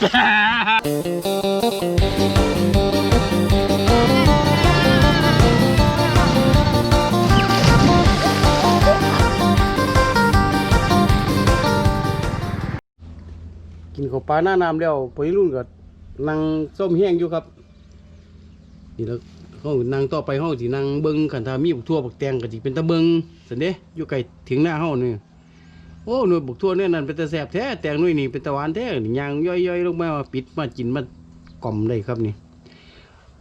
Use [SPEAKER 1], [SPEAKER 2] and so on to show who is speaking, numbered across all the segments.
[SPEAKER 1] กินข้าวปลาหน้าน้ำแล้วพอรุ่นก็นั่งส้มแห้งอยู่ครับ นี่แล้วเขานั่งต่อไปเขาสินั่งเบิ้งขันทามีบุกทั่วบักแตงก็สิเป็นตะเบิงสันเด้อยู่ไกลถึงหน้าเฮานี่ โอ้หน่วยบุกทั่วเนี่ยนั่นเป็นตะแสบแท้แตงหน่วยนี่เป็นตะหวานแท้ยางย่อยๆลงมามาปิดมากินมากล่อมได้ครับนี่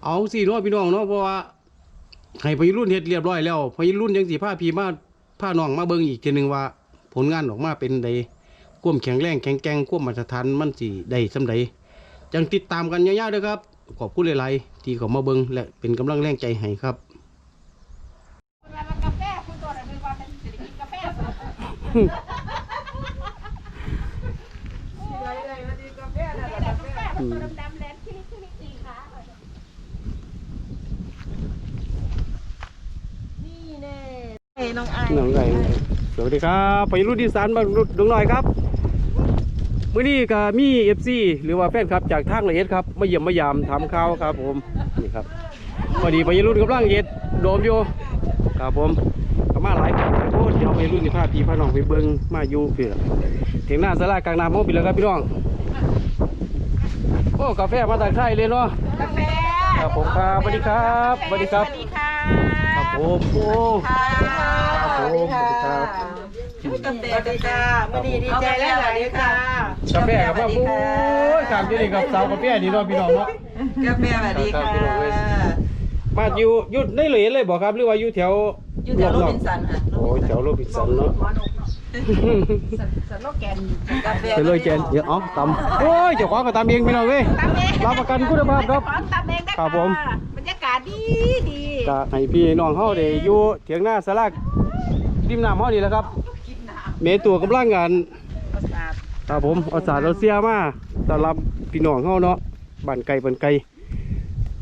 [SPEAKER 1] เอาสิเนาะพี่น้องเนาะเพราะว่าให้พอรุ่นเฮ็ดเรียบร้อยแล้วพอรุ่นยังสิพาพีมาพาน้องมาเบิ่งอีกทีหนึ่งว่า ผลงานออกมาเป็นใดควมแข็งแรงแข็งแกร่งควมมาตรฐานมันสิได้สำใดจังติดตามกันยาวๆเด้อครับ ขอบคุณหลายๆที่เขามาเบิ่งและเป็นกำลังแรงใจให้ครับ
[SPEAKER 2] นตัวดำๆแลนคิลิคิลิอีค่ะ
[SPEAKER 3] นี่แน่เอ้ยน้องไอาย
[SPEAKER 1] น้องไก่สวัสดีครับไปรุ่นที่สานบางดงหน่อยครับมื้อนี้ก็มี FC หรือว่าแฟนครับจากทางละเอียดครับมาเยี่ยมมายามทำข่าวครับผมนี่ครับพอดีไปรุ่นกำลังเย็ดโดมอยู่ครับผมก็มาหลายคนหลายคนเดี๋ยวไปรุ่นที่พาพี่พาน้องไปเบิ่งมาอยู่เพื่อถึงหน้าสลากลางน้ำห้องไปแล้วครับพี่น้อง โอ้กาแฟมาจากไทยเลยเนาะ
[SPEAKER 2] กาแฟ
[SPEAKER 1] ครับผมครับสวัสดีครับสวัสดีครับ
[SPEAKER 2] สวัสดีค่ะ
[SPEAKER 1] ครับผมโอ้ครับผมสวัสดีครับ
[SPEAKER 3] สวัสดีค่ะมื่อนี้ดีใจแล้วสวัสดีค่ะ
[SPEAKER 1] กาแฟกับว่าโอ้ยขามอยู่นี่กับสาวกาแฟนี่เนาะพี่น้องเนาะ
[SPEAKER 3] กาแฟสวัสดีค่ะ
[SPEAKER 1] มาอยู่อยู่ในเหลนเลยบอกครับหรือว่าอยู่แถว
[SPEAKER 3] อยู่แถวโรบินสันค่ะ
[SPEAKER 1] โอ้ยแถวโรบินสันเนาะ
[SPEAKER 2] สโลแกน
[SPEAKER 3] กาแฟ
[SPEAKER 1] ไปเลยเจนเดี๋ยวอ๋อตำโอ้ยเจ้าของก็ตำเองพี่น้องเว้ย
[SPEAKER 2] ตำเอง
[SPEAKER 1] รับประกันคุณภาพครับ
[SPEAKER 2] ขอตำเองได้
[SPEAKER 1] ครับผม
[SPEAKER 2] บรรยากาศดีดี
[SPEAKER 1] ก็ให้พี่น้องเฮาได้อยู่เถียงหน้าสลากริมน้ำเฮานี่แหละครับ เมตัวกำลังงาน
[SPEAKER 2] ประสาท
[SPEAKER 1] ครับผมเอาสารเอาเสียมาต้อนรับพี่น้องเฮาเนาะบ้านไก่บ้านไก่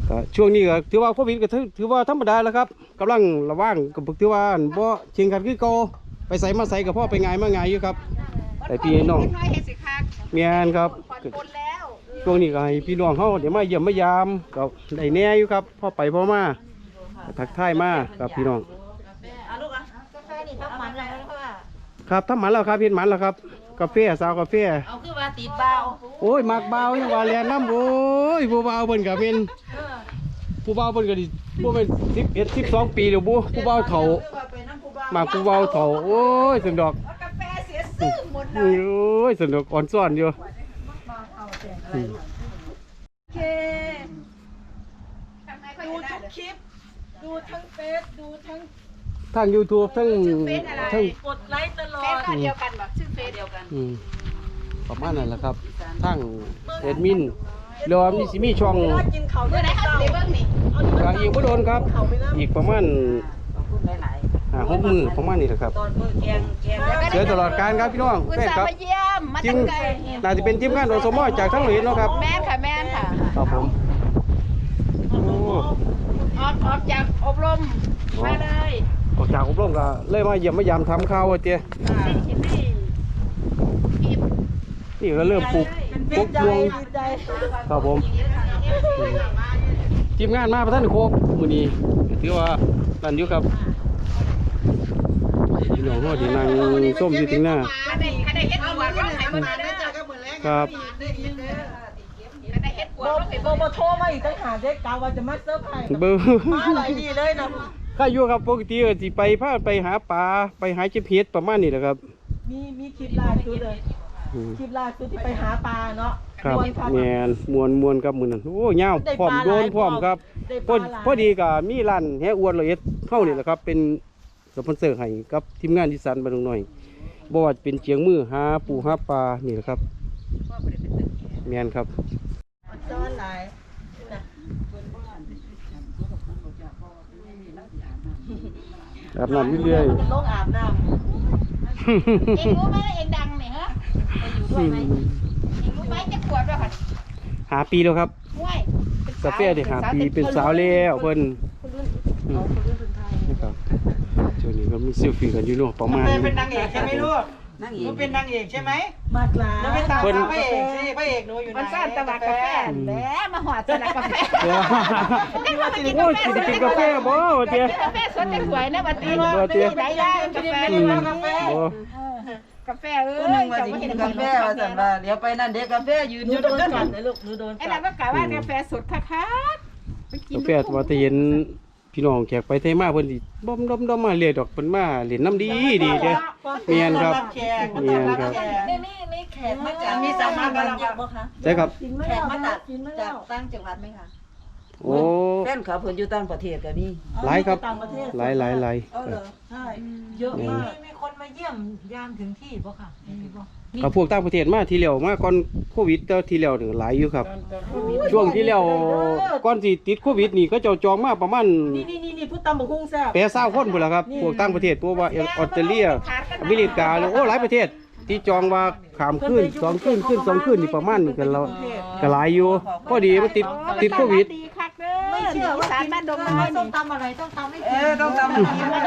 [SPEAKER 1] ก็ช่วงนี้ก็ถือว่าโควิดก็ถือถือว่าธรรมดาแล้วครับกำลังระวังก็ถือว่าบ่เชียงกันคือเก่า ไปใส่มาใส่กับพ่อไปไงายมาไงายอยู่ครับ แต่พี่น้อง
[SPEAKER 2] เล็กน้อยเฮ็ดสิคัก
[SPEAKER 1] เมียนครับ
[SPEAKER 2] ผ่อนปลนแล้ว
[SPEAKER 1] ช่วงนี้ก็ให้พี่น้องเฮาเดี๋ยวมาเยี่ยมมายามก็ได้แหน่อยู่ครับพ่อไปพ่อมาก็ทักทายมากับพี่น้อง
[SPEAKER 3] อะลูกอะ
[SPEAKER 2] กาแฟนี่ทับมันแล้วค่ะ
[SPEAKER 1] ครับทำหมันแล้วครับเฮ็ดหมันแล้วครับ กาแฟสาวกาแฟ
[SPEAKER 3] เอาคือว่าติดเบา
[SPEAKER 1] โอ้ยมักเบายังว่าแลนน้ำโอ้ยผู้เบาเพิ่นก็เป็นผู้เบาเพิ่นก็ดิบ่เป็น11 12 ปีแล้วบ่ผู้เบาเฒ่า มาผู้เบาเฒ่าโอ้ยสันดอก
[SPEAKER 2] เอากาแฟเสียซื่อหมดเล
[SPEAKER 1] โอ้
[SPEAKER 2] ย
[SPEAKER 1] ยสันดอกอ่อนซ่อนอยู่
[SPEAKER 3] โอเค
[SPEAKER 2] ทำไมค่อย
[SPEAKER 3] ดู
[SPEAKER 2] จะได้
[SPEAKER 3] ทุก
[SPEAKER 2] เลย
[SPEAKER 3] คลิป ดูทั้งเฟซดูทั้ง
[SPEAKER 1] ทั้ง YouTube ทั้งทั้ง
[SPEAKER 3] กดไลค์ตลอ
[SPEAKER 2] เฟซ
[SPEAKER 3] ด
[SPEAKER 2] ก็เดียวกันแบบชื่อเฟซเดียวกัน
[SPEAKER 1] อืมประมาณนั้นแหละครับทั้งแอดมินแล้วมีสิมีช่อง
[SPEAKER 3] เวลากินเขาว
[SPEAKER 2] เมื่
[SPEAKER 3] เนี่
[SPEAKER 2] อยไหร่เขาจะได้เบิ่งนี่
[SPEAKER 3] เอานี่
[SPEAKER 1] ก็อีกบ่โดนครับ
[SPEAKER 3] เขาไม่น่า
[SPEAKER 1] อีกประมาณ
[SPEAKER 3] ขอบคุณหลาย
[SPEAKER 1] ห้าหกมือประมาณนี้แหละครับ
[SPEAKER 3] ๆตอนมือแกงแกงแล้วก็
[SPEAKER 1] เจอตลอดการครับพี่น้อง
[SPEAKER 2] อุต
[SPEAKER 1] แฟน
[SPEAKER 2] ส่า
[SPEAKER 1] ครับ
[SPEAKER 2] ห์มาเยี่ยม มา
[SPEAKER 1] ที
[SPEAKER 2] ตั้
[SPEAKER 1] ม
[SPEAKER 2] งใจ
[SPEAKER 1] น่าจะเป็นทีมงานอสมจากทั้งหลายเนาะครับ
[SPEAKER 2] แม่นค่ะแม่นค่ะ
[SPEAKER 1] ครับผมโอ้
[SPEAKER 2] ออกออกจากอบรม มาเลย
[SPEAKER 1] ออกจากอบรมก็เลยมาเยี่ยมมายามทำข้าวว่าเตี้ย
[SPEAKER 2] ให้เห็นให้กิน
[SPEAKER 1] นี่ก็เริ่มปลูก
[SPEAKER 3] เป็น
[SPEAKER 1] ปลูก
[SPEAKER 3] ใจ
[SPEAKER 1] พวง
[SPEAKER 3] ดีใจ
[SPEAKER 1] ครับผม ทีมงานมาประท่านโคกมือนี้ถือว่านั่นอยู่ครับพี่ น้องเขาที่นั่งส้มอยู่ถึงหน้า
[SPEAKER 2] ถ้าได้ถ้าได้เฮ็ดหัวร้องไห้มาเด้อ
[SPEAKER 1] ครับ
[SPEAKER 2] ถ้าได้เฮ็ดหัว
[SPEAKER 3] โบ
[SPEAKER 2] ร้องไห้
[SPEAKER 3] โบโบโทรมาอีกตั้งหาเด็กกาว่าจะมาเซอร์ไพรส์
[SPEAKER 1] เบอร์
[SPEAKER 3] มาหลายดีเลยนะ
[SPEAKER 1] ข้าอยู่ครับปกติก็สิไปพาไปหาปลาไปหาเจ็บเห็ดประมาณนี้แหละครับ
[SPEAKER 3] มีมีคลิปล่าสุดเลย
[SPEAKER 1] อืม
[SPEAKER 3] คลิปล่าสุดที่ไปหาปลาเนาะ
[SPEAKER 1] ครับ
[SPEAKER 3] มวยพา
[SPEAKER 1] แม
[SPEAKER 3] มาน
[SPEAKER 1] มวนมวนครับมือนั้นโอ้ยาว
[SPEAKER 3] ได้
[SPEAKER 1] พร้อม
[SPEAKER 3] ปลา
[SPEAKER 1] โดน
[SPEAKER 3] หลาย
[SPEAKER 1] พร้อมครับ
[SPEAKER 3] ได้
[SPEAKER 1] พ
[SPEAKER 3] ป
[SPEAKER 1] อ
[SPEAKER 3] ลาหลาย
[SPEAKER 1] พอดีก็มีร้านแฮอ้วนละเอียดเท่านี่แหละครับ เป็น สปอนเซอร์ให้กับทีมงานที่สันบานหน่อยบ่ว่าจะเป็นเจียงมือหาปูหาปลานี่แหละครับแมนครับ
[SPEAKER 3] ซ้อนหลายนะ
[SPEAKER 1] อาบน้ำเรื่อย
[SPEAKER 3] มันลงอาบน้
[SPEAKER 2] เองรู้ไหมว่าเองดังเนี่ยฮะ
[SPEAKER 1] ๆอืม
[SPEAKER 2] เองรู้ไหมจะขวดแล้วค่ะ
[SPEAKER 1] หาปีแล้วครับ
[SPEAKER 2] ห้วย
[SPEAKER 1] กาแฟได้หาปีเป็นสาวแล้วเพิ่นำ
[SPEAKER 3] คุณรุ่นเอาคุณรุ่นคนไทย
[SPEAKER 1] นะครับช่วงนี้ก็มีเซลฟี่กันอยู่เนาะประมาณ
[SPEAKER 3] แม่
[SPEAKER 1] นี้
[SPEAKER 3] เป็นนางเอกใช่ไหมลูกนั่งเอ
[SPEAKER 4] หนู
[SPEAKER 3] ก
[SPEAKER 4] เป็นนางเอกใช่ไหม
[SPEAKER 3] มากลา
[SPEAKER 4] หนูเป็นตามหาพระเอกสิพระเอกหนูอยู่ไหน
[SPEAKER 2] มันซ่านตะวันกาแฟแหมมาหอดสลักกาแฟ
[SPEAKER 1] เดี๋ยว
[SPEAKER 2] ได้มากิน
[SPEAKER 1] โอ้
[SPEAKER 2] กายแฟ
[SPEAKER 1] สิได้กินกาแฟบ่วะเตี้ย
[SPEAKER 2] กาแฟสดจะสวยนะวันนี้
[SPEAKER 1] บ่เตี้ย
[SPEAKER 2] ไหนได้กาแฟ
[SPEAKER 1] อืมบ่
[SPEAKER 2] กาแฟเอ้
[SPEAKER 3] คนหนึ่
[SPEAKER 2] ย
[SPEAKER 3] งว่า
[SPEAKER 2] จะ
[SPEAKER 3] สิ
[SPEAKER 2] ไม่
[SPEAKER 3] กิ
[SPEAKER 2] เห็
[SPEAKER 3] น
[SPEAKER 2] น
[SPEAKER 3] กาแฟว่าสันว่าเดี๋ยวไปนั่นเด็กกาแฟยืนอยู่ตรงนั้นเลยลูกหนูโดน
[SPEAKER 2] ไอ้เราก็กะว่ากาแฟสดคักๆไปกิน
[SPEAKER 1] กาแฟว่าแต่เห็น พี่น้องแขกไปไทยมาเพิ่นสิบ่มดอมดอมมาเรียกดอกเพิ่นมาเล่นน้ำดีดีเด้อ เมียนครับ
[SPEAKER 4] แขก
[SPEAKER 1] เมียนครับ
[SPEAKER 3] นี่นี่นี่แขกมาจากมีสัมมากันเยอะบ่คะ
[SPEAKER 1] ใช่ครับ
[SPEAKER 3] แขกมาจากจากต่างจังหวัดไหมคะ
[SPEAKER 1] โอ้
[SPEAKER 3] แฟนเขาเพิ่นอยู่ต่างประเทศก็มี
[SPEAKER 1] หลายครับหลายหลายหลาย
[SPEAKER 3] เออเหรอใช่เยอะมากมีคนมาเยี่ยมยามถึงที่บ่ค่ะมีบ่
[SPEAKER 1] กับพวกต่างประเทศมาที่แล้วมาก่อนโควิดแต่ที่แล้วนี่หลายอยู่ครับ ช่วงที่แล้วก่อนสิติดโควิดนี่ก็เจ้าจองมาประมาณ
[SPEAKER 3] นี่นี่นี่นี่พูดตำบักหุ่งแซ่บ
[SPEAKER 1] แปดเศร้าคนพุ่นล่ะครับพวกต่างประเทศพวกว่าออสเตรเลียอเมริกาโอ้หลายประเทศที่จองว่าขามขึ้นสองขึ้นขึ้นสองขึ้นนี่ประมาณนี้กันเราก็หลายอยู่พอดีมันติดติดโควิด
[SPEAKER 2] ดีคัก เด้อไม่เชื่อว่าสารบ้านดงน้อย
[SPEAKER 3] ต้
[SPEAKER 2] นี่
[SPEAKER 3] องตำอะไรต้องตำให้เออต้องตำให้กินนะ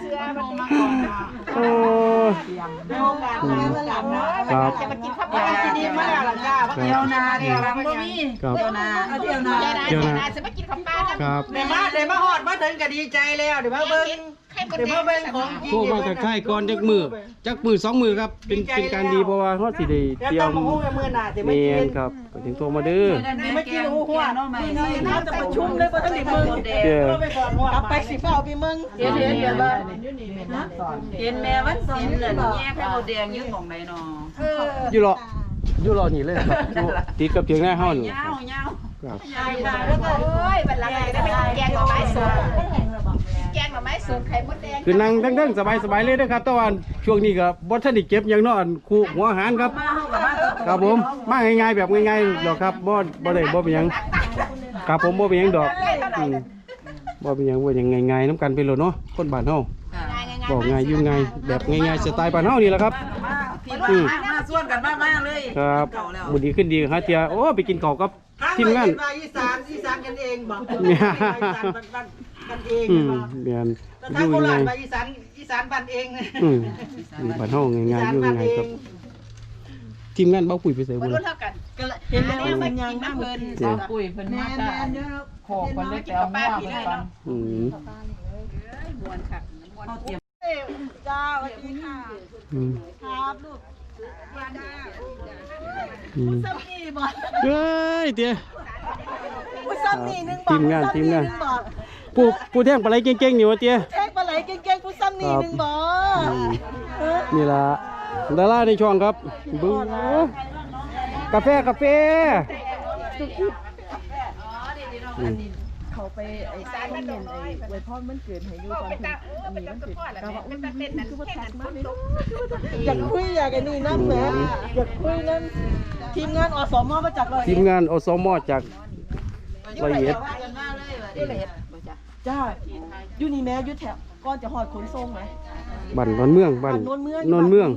[SPEAKER 2] เสื้อมันดี
[SPEAKER 1] โอ้
[SPEAKER 3] โอกาสมาสลับนะครับ
[SPEAKER 2] จะมากินข้าว
[SPEAKER 4] ว่า
[SPEAKER 2] ปลา
[SPEAKER 4] กินดีมากล่ะจ้า
[SPEAKER 3] เที่ยวนาเที่ยวหลังบ่มี
[SPEAKER 1] ครับ
[SPEAKER 3] เที่ยวนาเที่ยวนา
[SPEAKER 2] เดี๋ยวนะเดี๋ยวนะจะมากินข้าวปลากัน
[SPEAKER 1] ครับ
[SPEAKER 4] เดี๋ยวมาเดี๋ยวมาฮอดมาถึงก็ดีใจแล้วเดี๋ยวมาเบิ่ง
[SPEAKER 2] ไข่มด
[SPEAKER 4] เดี๋ยว
[SPEAKER 2] แด
[SPEAKER 4] มางเบิ่งของจริง
[SPEAKER 1] โทรมาจากค่ายก่อนจักมือจักมือสองมือครับ เป็นเป็นการดีเพราะว่าเฮาสิได้
[SPEAKER 4] เดี๋ยว
[SPEAKER 1] เตรีย
[SPEAKER 4] ต้อ
[SPEAKER 1] ม
[SPEAKER 4] งมาหุ้งกับมือหน้าเดี๋ยว
[SPEAKER 1] เม
[SPEAKER 4] มากิ
[SPEAKER 1] น
[SPEAKER 4] น
[SPEAKER 1] ครับไปถึงโทรมาเด้อ
[SPEAKER 3] ไม่กินหัวเนาะไม่น่าจะประชุมเลยบ่ทันได้เบิ่ง
[SPEAKER 1] เด้อ
[SPEAKER 4] เราไปก่อนหัว
[SPEAKER 3] กลับไปสิเฝ้าพี่มึงเดี๋ยวเดี๋ยวเดี๋ยวเห็นแม่วันศิลป์น่ะแย่ไข่มดแดงอยู่หม่องไหนเนาะ
[SPEAKER 1] อยู่รออยู่รอนี่เลยครับอยู่ติดกับเถียงหน้าเฮานี่
[SPEAKER 3] ยาวยาว
[SPEAKER 1] ครับ
[SPEAKER 3] ใช่ค่ะแล้วก็
[SPEAKER 2] โอ้ยบัดหลังจะได้ไปกินแกงหน่อไม้สด แกงหน่อไม้สดไข่มดแดง
[SPEAKER 1] คือนั่งเด้งๆสบายๆเลยนะครับแต่ว่าช่วงนี้ก็บ่ทันได้เก็บหยังเนาะอันคู่หัวอาหารครับ
[SPEAKER 3] มาเฮากับมา
[SPEAKER 1] ครับผมมาง่ายๆแบบง่ายๆดอกครับบ่บ่ได้บ่เป็นหยังครับผมบ่เป็นหยังดอกอืมบ่เป็นหยังบ่หยังง่ายๆนํกันไปโลดเนาะคนบ้านเฮาบอกง่ายอยู่ง่ายแบบง่ายๆสไตล์บ้านเฮานี่แหละครับ
[SPEAKER 3] พี่น้องมาส่วนกันมากๆเลย
[SPEAKER 1] ครับมื้อดีขึ้นดีฮะเตียโอ้ไปกินข้าวกับทีมงาน
[SPEAKER 4] มาอีสานอีสานกันเองบอก
[SPEAKER 1] เนี่ย
[SPEAKER 4] อีสานกัน เอง
[SPEAKER 1] อืม
[SPEAKER 4] บอก
[SPEAKER 1] แม่น
[SPEAKER 4] แต่
[SPEAKER 1] อ
[SPEAKER 4] ถ้า
[SPEAKER 1] ยู่
[SPEAKER 4] โค
[SPEAKER 1] ยัง
[SPEAKER 4] รา
[SPEAKER 1] ไง
[SPEAKER 4] ชมาอีสานอีสานบ้านเองนะ
[SPEAKER 1] อืมอยู่บ้านเฮาง่ายๆอยู่ยังไงครับทีมงานเบ้าปุ๋ยไปใส่
[SPEAKER 2] วั
[SPEAKER 1] บุ
[SPEAKER 2] ย
[SPEAKER 1] ญ
[SPEAKER 2] รุ่นเท่ากัน
[SPEAKER 3] เห็นแล้ว
[SPEAKER 2] เนี่ย
[SPEAKER 3] มั
[SPEAKER 2] มานกิ
[SPEAKER 3] ยัง
[SPEAKER 2] น
[SPEAKER 3] มา
[SPEAKER 2] น้ำเพลิน
[SPEAKER 1] เจ้
[SPEAKER 3] ปุ๋ยเพิ่นมาจากขอคนเล็ก
[SPEAKER 2] กิน
[SPEAKER 3] แต่
[SPEAKER 2] ข้าวปลา
[SPEAKER 3] ว่า
[SPEAKER 2] พี่
[SPEAKER 3] เหมื
[SPEAKER 2] เล
[SPEAKER 3] อน
[SPEAKER 2] ย
[SPEAKER 3] กัน
[SPEAKER 2] เนาะ
[SPEAKER 1] อืม
[SPEAKER 2] มวนค่ะมวน
[SPEAKER 3] เขาเตรียม
[SPEAKER 2] จ้าสวัสดีค่ะ
[SPEAKER 1] อืม
[SPEAKER 2] ครับลูก
[SPEAKER 1] อืม
[SPEAKER 2] ซ้ำนี่บ่
[SPEAKER 1] เฮ้ยเตี้ย
[SPEAKER 2] ผู้ซ้ำนี่นึงบ่
[SPEAKER 1] ทีมงานทีมงาน ผู้ผู้แท่งปลาไหลเก่งๆนี่วะเตี้ย
[SPEAKER 2] แท็กปลาไหลเก่งๆผู้ซ้ำนี่นึงบ่
[SPEAKER 1] อืมนี่ล่ะดาราในช่องครับบึ้งกาแฟกาแฟอืม
[SPEAKER 5] เขาไปไอ้
[SPEAKER 2] สารมันดงน้อย
[SPEAKER 5] ไว้พ่อมันเกิดให้อยู่
[SPEAKER 2] โอ้
[SPEAKER 5] ตอน
[SPEAKER 2] เป็น
[SPEAKER 5] ที่
[SPEAKER 2] ตาเออเป็นตาคือพ่อแหละแม่เป็นตาเต้นนั่นแค่นั้นคนตก
[SPEAKER 5] อยากคุยอยากไอ้นี่น้ำแหมอยากคุยนั่นทีมงานอสมมาจากเลย
[SPEAKER 1] ทีมงานอสมจากละเอียด
[SPEAKER 2] นี่เลยบ่ จ้ะ
[SPEAKER 5] จ้าอยู่นี่แม่อยู่แถบก่อนจะหอดขนส่งไหม
[SPEAKER 1] บ้านนนเมืองบ้าน
[SPEAKER 5] นนเมือง
[SPEAKER 1] นนเมือง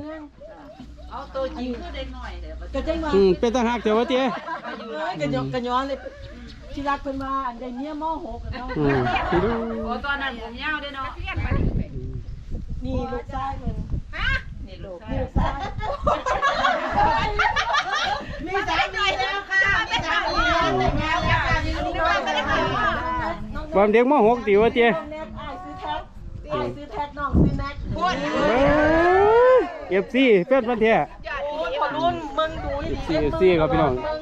[SPEAKER 3] เอาตัวจริงคือเด็กหน่อยเด้อ
[SPEAKER 5] ก็จังว่า
[SPEAKER 1] อืมเป็นทหารแต่ว่าเตี้ย
[SPEAKER 5] กันย้อนกันย้อนเลยที่รักเพิ่นว่าอันใดเมียมอหกเนาะ
[SPEAKER 1] อืม
[SPEAKER 3] โอ้ตอนนั้นผมยาวเด้เนาะ
[SPEAKER 2] เรียนมา
[SPEAKER 5] นี่ลูกชายเพิ่น
[SPEAKER 3] นี่ลูก
[SPEAKER 5] นี่ลูกชาย
[SPEAKER 2] มีสามีแล้วค่ะมีสามีแล้วแต่งงานแล้วค่ะมีลูกด้วยไม่ได้ค่ะ
[SPEAKER 1] ความเด็กมหกติว่าเตี้ย
[SPEAKER 5] น้องแน็กอ้ายซื้อแท็กอ้ายซื้อแท็กน้องซื้อแน็ก
[SPEAKER 2] พูด
[SPEAKER 1] เอฟซีแฟนพันธุ์แท้
[SPEAKER 2] ยอด
[SPEAKER 5] โอ้ย
[SPEAKER 2] ดี
[SPEAKER 5] พอรุ่นมึงดูดิ
[SPEAKER 1] ซีซีครับพี่น้อง
[SPEAKER 5] มึง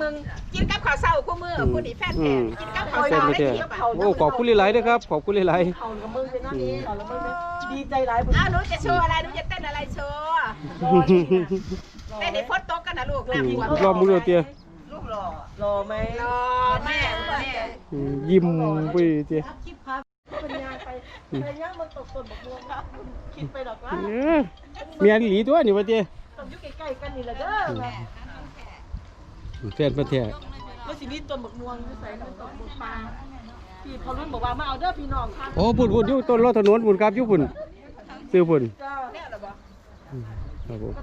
[SPEAKER 5] มึง
[SPEAKER 2] กินกับข้าวเช้าคู่มือผู้นี้แฟน
[SPEAKER 1] อื
[SPEAKER 2] แท้
[SPEAKER 1] ม
[SPEAKER 2] กินกับข้าว
[SPEAKER 1] แฟ
[SPEAKER 2] เช้าน
[SPEAKER 1] พัน
[SPEAKER 2] ได้
[SPEAKER 1] ธุ์แท้
[SPEAKER 2] เที่ยว
[SPEAKER 1] โอ้ขอบคุณหลายๆด้วยครับขอบคุณหลาย
[SPEAKER 5] เขากับมึงเป็นนั่นเองเขาแล้วมึงดีใจหลายบุญ
[SPEAKER 2] อ้าวหนูจะโชว์อะไรหนูจะเต้นอะไรโชว์
[SPEAKER 1] ๆ
[SPEAKER 2] เต้นในโพสโต๊ะกันนะลูก
[SPEAKER 1] อื
[SPEAKER 2] ลำ
[SPEAKER 1] ม
[SPEAKER 2] หัว
[SPEAKER 1] รอบมือเดียวเตี้ย
[SPEAKER 3] ลูกหล่อ
[SPEAKER 5] รอไหม
[SPEAKER 2] รอแม่แม่
[SPEAKER 1] อืมยิ้มไปเตี้ย
[SPEAKER 5] คลิปครับเป็นยางไปพยายามมันตกต้นบกม่วงครับคิดไปดอกว่า
[SPEAKER 1] เออเมียนหลีตัวนี่ว่าเตี้ย
[SPEAKER 5] ต้องอยู่ใกล้ๆกันนี่แหละเด้อ
[SPEAKER 1] แฟนพันธุ์แท้
[SPEAKER 5] แล้วสิมีต้นบกม่วงอยู่ใส่ต้นบกปลาพี่พอรุ่นบอกว่ามาเอาเด้อพี่น้องครับ
[SPEAKER 1] โอ้ปุ่นปุ่นอยู่ต้นรถถนนปุ่นครับอยู่ปุ่นซื้อปุ่น
[SPEAKER 5] จ้า
[SPEAKER 2] เนี่ยเหรอบอก
[SPEAKER 1] อืมครับผม
[SPEAKER 5] ก็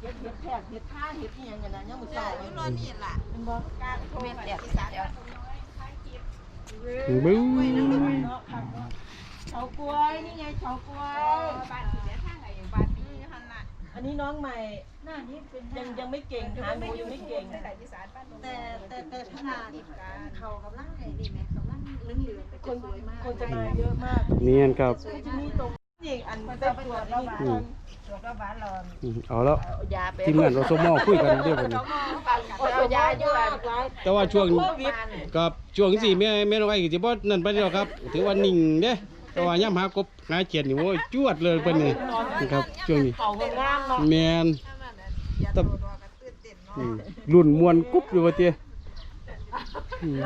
[SPEAKER 5] เป็นเฮ็ดเฮ็ดแทกเฮ็ดท่าเฮ็ดอีหยังอย่างนั้นยังมือเช้า
[SPEAKER 2] อยู่นอนี่ล่ะ
[SPEAKER 5] เป็นบ่
[SPEAKER 2] กลางโทรเสียที่สาม
[SPEAKER 1] บึ้ง
[SPEAKER 5] เบเนาะเฉากล้วยนี่ไงเฉากล้วย
[SPEAKER 2] บ้านีเสียทางไหนบ้านนี้หันน้า
[SPEAKER 5] อันนี้น้องใหม่
[SPEAKER 6] หน้านี้เป็น
[SPEAKER 5] ยังยังไม่เก่งหาหนูยังไม่เก่ง
[SPEAKER 6] แต่แต่แต่ขนาดเขากำลังไอ้นี่แม่กำลังเหลืองเลืองๆ
[SPEAKER 5] คนคนจะมาเยอะมาก
[SPEAKER 1] เนียนครับ
[SPEAKER 5] ก็จะมีตรง นี่อันเต้นตัวนี่
[SPEAKER 1] อืม
[SPEAKER 2] ตัวก็บ้านเรา
[SPEAKER 1] อืมเอาแล้ว
[SPEAKER 3] ยาไป
[SPEAKER 1] ทีมงานเราสมอคุยกันเรื่องนี้
[SPEAKER 3] เอายาอยู่อัน
[SPEAKER 1] แต่ว่าช่วง
[SPEAKER 5] โควิด
[SPEAKER 1] กับช่วงสี่แม่แม่น้องไอ้ก็สิบ่นั่นไปแล้วครับ ถือว่านิ่งเด้แต่ว่าย่ำหากบหาเจียดนี่โอ้ยจวดเลยเพิ่นนี่นะครับช่วงนี้
[SPEAKER 5] เขางามเนาะ
[SPEAKER 1] แมนแตะอืมรุ่นมวนกุ๊บอยู่ว่าเตี้ยอืม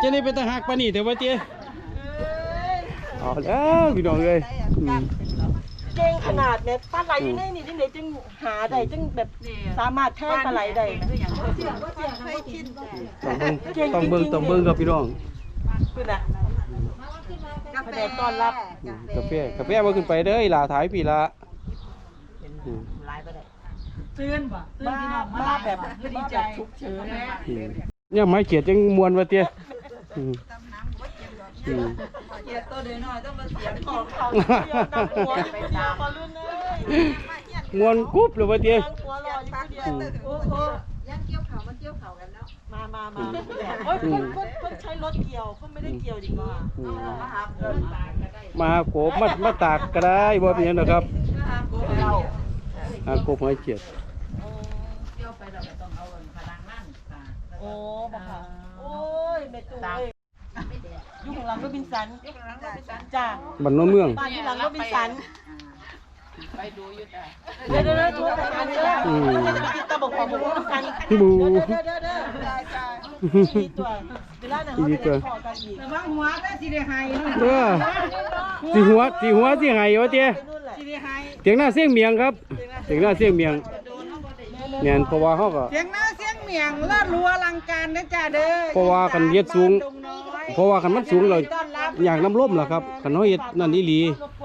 [SPEAKER 1] เจะนี่เป็นตาหักปานนี่แต่ว่าเตี้ย เอาแล้วพี่น้องเอ้ยอืม
[SPEAKER 5] เก่งขนาดเนี่ยปลาไหลอยู่ในนี่ที่ไหนจึงหาได้จึงแบบสามารถแทงปลาไหลได้นะ
[SPEAKER 1] ต้องเบิ่งต้องเบิ่งต้องเบิ่งครับพี่น้อง
[SPEAKER 5] คือน่ะแผนกต้อนรับ
[SPEAKER 1] อืมกาแฟกาแฟบ่ขึ้นไปเด้ออีหลาถ่ายพี่ละอืม
[SPEAKER 5] ตื่นบ่ตื่นพี่น้องมาแบบดีใจทุกเชิญ
[SPEAKER 1] อืมเนี่ยไม้เกียดจังมวนว่าเตี้ยอืม อืม
[SPEAKER 3] เกียตัวน้อยๆต้องมาเสียง
[SPEAKER 5] ขอเขาเดียวดังหัวอยู่คนเดียวพอลื่นเลย
[SPEAKER 1] มวนกุ๊บเลยว่าเตี้ย
[SPEAKER 5] ดังหัวรออยู่คนเดียวโอ้โห
[SPEAKER 6] ยังเกี่ยวเขามาเกี่ยวเขากันเนาะ
[SPEAKER 5] มามามาโอ้ยคนคนคนใช้รถเกี่ยวคนไม่ได้เกี่ยวจริงว่า
[SPEAKER 1] อืม
[SPEAKER 3] มาหาเพิ่น
[SPEAKER 1] มาหาโกบมามาตากก็ได้บ่เป็นหยังดอกครับ
[SPEAKER 3] มาหาโกเรา
[SPEAKER 1] หาโกบหอยเกียด
[SPEAKER 3] เที่ยวไปเราก็ต้องเอาพลังนั่นค่ะ
[SPEAKER 5] โอ้บอกค่ะโอ้ยแม่ตู่เอ้ยอยู่ข้าง หลังก็บินสันจ้า
[SPEAKER 1] บ้านโน้นเมือง
[SPEAKER 5] บ้านอยู่หลังก็บินสัน
[SPEAKER 3] ไปดูอยู่จ้ะ
[SPEAKER 5] เดี๋ยวเดี๋ยวเดี๋ยวโทรไปกันเด้อ
[SPEAKER 1] อืม
[SPEAKER 5] จะไปติดตาบอกของผมบินสัน
[SPEAKER 1] บู
[SPEAKER 5] เดี๋ยวเดี๋ยวเดี๋ยวเดี๋ยวมีตัวเวลาไหนเขาจะได้ขอกันอีก
[SPEAKER 4] ระวังหัวได้สิได้หาย
[SPEAKER 1] เด้อสิหัวสิหัวสิไหว่าเตี้ย
[SPEAKER 5] ไปนู่นแหละ
[SPEAKER 4] สิได้หาย
[SPEAKER 1] เสียงหน้าเสียงเมียงครับเสียงหน้าเสียงเมียงแม่นเพราะว่าเฮาก็
[SPEAKER 4] เสียงหน้าเสียง เมียงเลิศรัวอลังการนะจ้าเด้อ
[SPEAKER 1] เพราะว่ากันเฮ็ดสูง
[SPEAKER 4] ดงน้อย
[SPEAKER 1] เพราะว่าคันมันสูงแล้วอยากน้ำล่มล่ะครับคันเฮาเฮ็ดนั่นอีหลี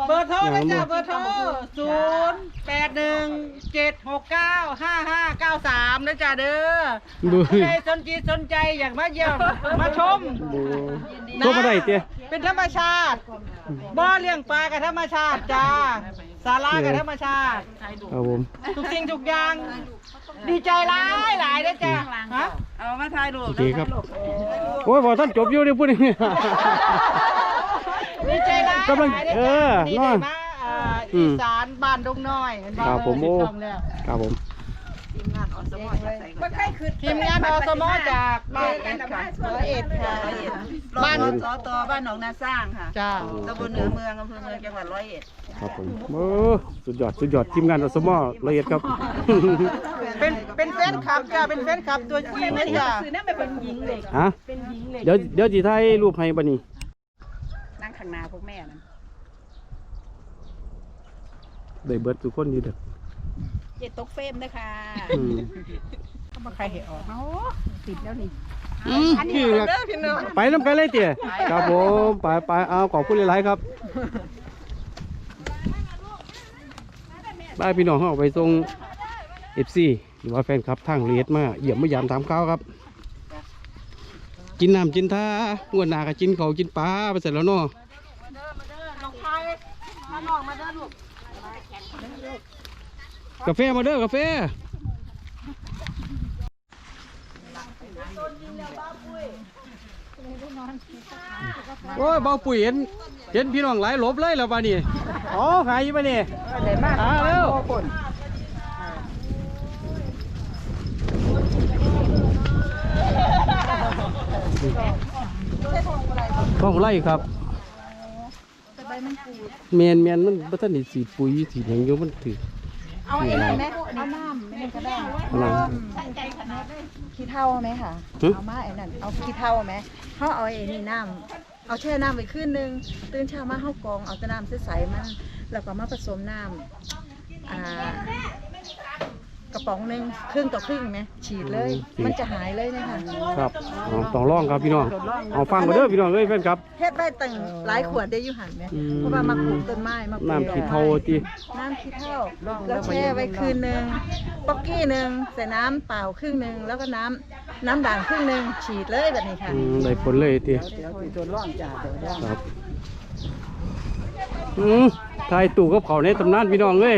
[SPEAKER 4] เบอร์โทรนะจ้าเบอร์โทรศูนย์แปดหนึ่งเจ็ดหกเก้าห้าห้าเก้าสามนะจ้าเด้อ
[SPEAKER 1] ดู
[SPEAKER 4] ใครสนจิตสนใจอยากมาเยี่ยมมาชม
[SPEAKER 1] ดูโทรมาได้เตี้ย
[SPEAKER 4] เป็นธรรมชาติ บ่อเลี้ยงปลากับธรรมชาติจ้า สารากับธรรมชาติ
[SPEAKER 1] ครับผม
[SPEAKER 4] ทุกสิ่งทุกอย่าง ดีใจหลายหลายนะจ้าฮะ
[SPEAKER 3] เอามาถ่ายรูป
[SPEAKER 1] โอเคครับ โอ้ยบ่ท่านจบอยู่นี่พูดนี่
[SPEAKER 4] ดีใจหลาย
[SPEAKER 1] กำลัง
[SPEAKER 4] หายด้
[SPEAKER 1] เออ
[SPEAKER 4] ดี
[SPEAKER 1] น้
[SPEAKER 4] ใจ
[SPEAKER 1] อย
[SPEAKER 4] มากอ่า
[SPEAKER 1] อื
[SPEAKER 4] อี
[SPEAKER 1] ม
[SPEAKER 4] สานบ้านดงน้อยเห็น
[SPEAKER 1] ครับผมโอ้
[SPEAKER 4] ติดตแล้ว
[SPEAKER 1] ครับผม
[SPEAKER 3] ทีมงานอสมอจะใส่ก่อน
[SPEAKER 2] ใครคือ
[SPEAKER 4] ทีมงานอสมจากบ้านเอ็ดค่ะร้อยเอ็ดค่ะ
[SPEAKER 3] บ้านสตบ้านหนองนาสร้างค่ะ
[SPEAKER 4] จ้า
[SPEAKER 3] ตำบลเหนือเมืองอำเภอเมืองจังหวัดร้อยเอ็ด
[SPEAKER 1] ครับผมโอ้สุดยอดสุดยอดทีมงานอสมอละเอียดครับ
[SPEAKER 4] เป็นเป็นแฟนคลับจ้า เป็นแฟนคลับตัวจริงนะจ้า
[SPEAKER 5] คือนั่นเป็นหญิงเหล็ก
[SPEAKER 1] ฮะ
[SPEAKER 5] เป็นหญิงเหล็ก
[SPEAKER 1] เดี๋ยวเดี๋ยวสิถ่ายรูปให้บัดนี้
[SPEAKER 2] นั่งข้างหน้าพวกแม่นั่น
[SPEAKER 1] ได้เบิดทุกคนอยู่เด้อ
[SPEAKER 2] เจ็ดตกเฟรมนะคะ
[SPEAKER 1] อืม
[SPEAKER 4] ก็มาใครเห็นออก
[SPEAKER 2] โอ้ติดแล้วนี่
[SPEAKER 1] อืมคือครับไปนำกันเลยเตี่ยครับผมไปไปเอาขอบคุณหลายๆครับได้พี่น้องเฮาไปส่ง FC หรือว่าแฟนคลับทางเลียดมาเยี่ยมมายามถามข้าวครับ กินน้ำกินท่างวดหน้าก็กินเขาวกินปลาไปเสร็จแล้วเนาะ
[SPEAKER 5] น้องพายมาน้องมาเด้อลูก
[SPEAKER 1] กาแฟมาเด้อกาแฟโอ้ยเบาปุ๋ยเห็นเห็นพี่น้องหลายหลบเลยแล้วบ้านี่อ๋อหายอยู่บ้านี่หาแล้วท้องไร่ครับเมียนเมียนมันบัทันได้สีปุ๋ยสีดหงอยู่มันถือ
[SPEAKER 6] เอาไอ้นี่ไหมเอาน้ำไม่ก็ได้
[SPEAKER 1] อะไร
[SPEAKER 6] ขี้เท่าไหมค่ะ
[SPEAKER 1] หึ
[SPEAKER 6] เอามาไอ้นั่นเอาขี้เท่าไหมเขาเอาไอ้นี่น้ำเอาแช่น้ำไว้คืนนึงตื่นเช้ามาเข้ากรองเอาแต่น้ำใสๆมันแล้วก็มาผสมน้ำอ่า กระป๋องหนึ่งครึ่งต่อครึ่งไหมฉีดเลยมันจะหายเลยนะคะ
[SPEAKER 1] ครับเอาต้องลองครับพี่น้องเอาฟังมาเด้อพี่น้องเอ้ยแฟนครับ
[SPEAKER 6] เฮ็ดได้ตั้งหลายขวดได้อยู่หันไหม
[SPEAKER 1] อืม
[SPEAKER 6] เพราะว่ามาปลูกต้นไม้มาปลูก
[SPEAKER 1] น้ำขี้เทาตี
[SPEAKER 6] น้ำขี้เท่าแล้วแช่ไว้คืนหนึ่งป๊อกกี้หนึ่งใส่น้ำเปล่าครึ่งหนึ่งแล้วก็น้ำน้ำด่างครึ่งหนึ่งฉีดเลยแบบนี้ค่ะ
[SPEAKER 1] อืมได้ผลเลยตี
[SPEAKER 4] เดี๋ยวตัวร่องจ้าเดี๋ยวร่อง
[SPEAKER 1] ครับอืม ทายตู่กับเขาในตำนานพี่น้องเอ้ย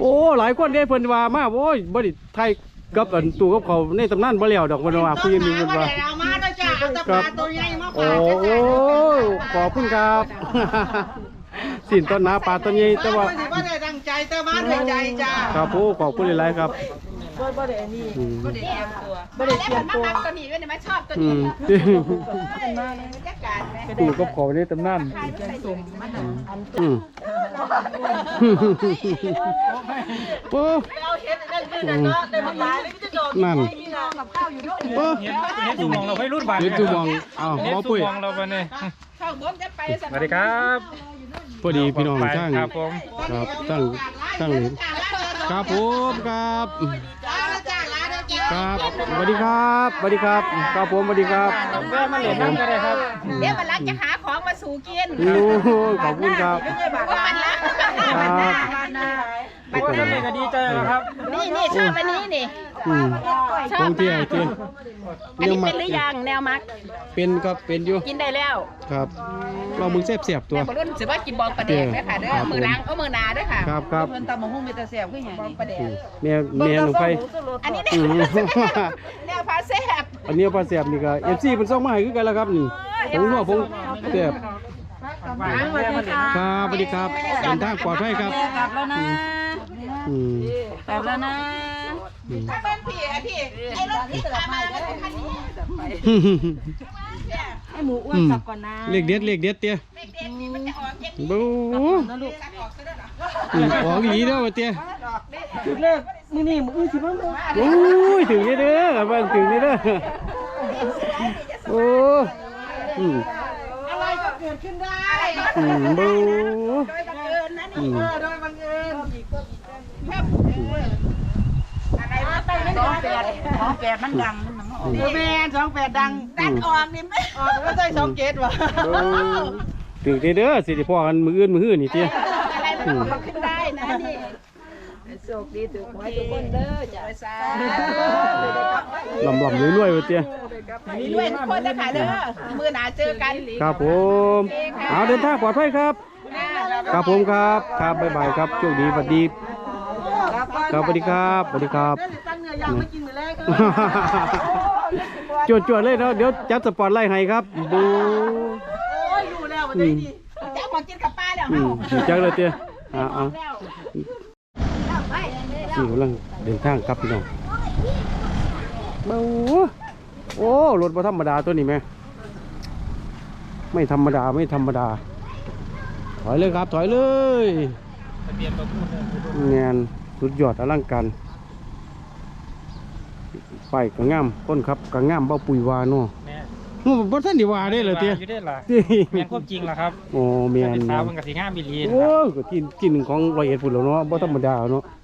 [SPEAKER 1] โอ้ หลายคนได้เพิ่นว่ามาโอ้ยบ่ได้ไทยกับอันตู่กับเขาในตำนานบ่แล้วดอกเพิ่นว่าผู้ยินดีเพิ่นว่า
[SPEAKER 4] เอามาด้วยจ้าเอาแตะปลาตัวใหญ่มา
[SPEAKER 1] โอ้
[SPEAKER 4] ฝาก
[SPEAKER 1] โอ้ขอบคุณครับ สินต้นนาปลาต้นใหญ่แต่ว่า
[SPEAKER 4] ไม่ได้ว่าได้ดังใจแต่มาด้วยใจจ้า
[SPEAKER 1] ครับผู้ขอบคุณหลายๆครับ
[SPEAKER 5] บ่บ่ได้อันนี้
[SPEAKER 1] อืม
[SPEAKER 3] บ่ได้เตรียมตัว
[SPEAKER 5] บ่ได้เตรียมตัว
[SPEAKER 2] มาตัวนี้ด้วยเนี่ยมาชอบตัว
[SPEAKER 1] อื
[SPEAKER 2] นี้
[SPEAKER 1] ม
[SPEAKER 2] บรรยากาศไหม
[SPEAKER 1] ตู่กับเขาในตำนานอืมโอ้
[SPEAKER 5] เอาเฮ็ดได้มื้อนั้นเนาะได้มาหลายเลยมีแต่ดอก
[SPEAKER 1] นั่นโอ้
[SPEAKER 7] เห็นสูมองเราให้รุ่นบาท
[SPEAKER 1] เดี๋ยวตู่มองอ้าว
[SPEAKER 7] เห็น
[SPEAKER 1] บ่
[SPEAKER 7] สู
[SPEAKER 1] ปุ้ย
[SPEAKER 7] มองเราไปเนี่ย
[SPEAKER 2] เข้าบนจะไป
[SPEAKER 7] สวัสดีครับ
[SPEAKER 1] พอดีพี่น้อง
[SPEAKER 7] ไป
[SPEAKER 1] ช่าง
[SPEAKER 7] ครับผม
[SPEAKER 1] ครับตั้งตั้งเหรียญ ครับผมครับ
[SPEAKER 4] จ้าจ้าลาด้วยจ้า
[SPEAKER 1] ครับสวัสดีครับสวัสดีครับครับผมสวัสดีครับ
[SPEAKER 7] แม่มาเหรียญนั่งกันเลยครับ
[SPEAKER 2] เดี๋ยวมันรักจะหาของมาสู่กิน
[SPEAKER 1] โอ้ขอบคุณครับ
[SPEAKER 2] ว่ามันรัก
[SPEAKER 1] ครับ
[SPEAKER 7] โอ้ยท่านนี่ก็ดีใจแล้วครับ
[SPEAKER 2] นี่นี่ชอบอันนี้นี่
[SPEAKER 1] อืม
[SPEAKER 2] ช
[SPEAKER 1] ต
[SPEAKER 2] อ
[SPEAKER 1] ร
[SPEAKER 2] บ
[SPEAKER 1] งที่ไอ้
[SPEAKER 2] มาก
[SPEAKER 1] ที่
[SPEAKER 2] อันนี้เป็นหรือยังแนวมัก
[SPEAKER 1] เป็นครับเป็นอยู่
[SPEAKER 2] กินได้แล้ว
[SPEAKER 1] ครับเรามึงแซ่บเสียบตัว
[SPEAKER 2] แม่บรุ่นถือว่ากินบองประเดกด้วยค่ะเด้อมือล้างเอามือนาด้วยค่ะ
[SPEAKER 1] ครับครับ
[SPEAKER 3] เพิ่นตำบักหุ่งมีแต่แซ่บคือหยัง
[SPEAKER 2] บองประเดก
[SPEAKER 1] อืมแม่แม่หนูไป
[SPEAKER 2] อันนี้
[SPEAKER 1] อื
[SPEAKER 2] เนี่ย
[SPEAKER 1] ม
[SPEAKER 2] แนวพาแซ่บ
[SPEAKER 1] อันนี้ปลาแซ่บนี่ก็เอฟซีเป็นส่งมาให้คือกันแล้วครับนี่ผมนัวผมแซ่บครับสวัสดีครับเดินทางปลอดภัยครับ
[SPEAKER 3] กลับแล้วนะ
[SPEAKER 1] อืม
[SPEAKER 3] กลับแล้วนะ
[SPEAKER 1] อืม
[SPEAKER 2] เป็นพี่อะพี่ไอ้รถที่ตลาดมาก็เป็นคันนี้
[SPEAKER 5] ให้หมูอ้วนกลับก่อนนะ
[SPEAKER 1] เลขเด็ดเลขเด็ดเตี้ย
[SPEAKER 2] เด็กๆนี่มันจะออกเย็น
[SPEAKER 1] บู
[SPEAKER 5] นะลูก
[SPEAKER 2] ออกซะด้วยเหรอ
[SPEAKER 1] อืมออกอีหลีเด้อว่าเตี้ย
[SPEAKER 5] จุดแรกมื้อนี้มื้ออื่นสิมาเบิ่ง
[SPEAKER 1] โอ้ยถึงนี่เด้อบ้านถึงนี่เด้อโอ้อืม
[SPEAKER 4] อะไรก็เกิดขึ้นได้
[SPEAKER 1] อืมบู
[SPEAKER 2] โดยบังเอิญนะ
[SPEAKER 1] อื
[SPEAKER 2] นี่
[SPEAKER 1] ม
[SPEAKER 4] เออโดยบังเอิญ
[SPEAKER 2] อะไรวะตั้งไม่
[SPEAKER 3] สอง
[SPEAKER 2] ได้
[SPEAKER 3] แปดสองแปดมันดังมันมาออก
[SPEAKER 4] โมแมนสองแปดดัง
[SPEAKER 2] ดันออกนี่ไม่
[SPEAKER 4] ออกก็ใช่สองเกตวะ
[SPEAKER 1] โอ้ถึงนี่เด้อสิได้พ่อกันมืออื่นมือหื้อนี่เตี้ย
[SPEAKER 2] อะไรมันออกขึ้นได้นะนี่โชคดีถูกหวยทุกคนเด้อจ้าสา
[SPEAKER 1] ลำลำรวยๆว่าเตี้ย
[SPEAKER 2] มีด้วยทุกคนนะคะเด้อมือหนาเจอกัน
[SPEAKER 1] ครับผมเอาเดินทางปลอดภัยครับครับผมครับครับบ๊ายบายครับโชคดีสวัสดี ครับสวัสดีครับสวัสดีครับ
[SPEAKER 4] ตั้งเนื้อย่างมากินมื้อแรก
[SPEAKER 1] จวดจวดๆเลยเนาะเดี๋ยวจัดสปอร์ตไล่ให้ครับบู
[SPEAKER 4] โอ้ยอยู่แล้ววัน
[SPEAKER 1] อื
[SPEAKER 4] นี้
[SPEAKER 1] ม
[SPEAKER 4] นี่
[SPEAKER 2] จ้ามากินกับป้าเดี๋ยว
[SPEAKER 1] อื
[SPEAKER 2] เฮาม
[SPEAKER 1] จักเลยเตี้ยอ่าอ่า
[SPEAKER 2] แล้ว
[SPEAKER 1] นี่กำลังเดินทางกลับพี่น้องเบ้าโอ้รถบ่ธรรมดาตัวนี้แม่ไม่ธรรมดาไม่ธรรมดา ถอยเลยครับถอยเลย
[SPEAKER 7] ทะเบียนประพูดเลย
[SPEAKER 1] งาน สุดยอดอลังการไปกระง่ามก้นครับกระง่ามเบ้าปุ๋ยวาเนาะ
[SPEAKER 7] แม่
[SPEAKER 1] โอ้บ่ท่านได้ว่าได้เหรอเตี้ย
[SPEAKER 7] อยู่ได้ล่ะ
[SPEAKER 1] เตี้ย
[SPEAKER 7] แม่นควบจริงล่ะครับ
[SPEAKER 1] โอ้เมียน
[SPEAKER 7] ติด
[SPEAKER 1] แม่
[SPEAKER 7] ตาม
[SPEAKER 1] น
[SPEAKER 7] มันกับสีง่ามบิลี
[SPEAKER 1] โอ้ยก็กินกินของร้อยเอ็ดพุ่นแล้วเนาะบ่ธรรมดาเนาะ
[SPEAKER 7] ค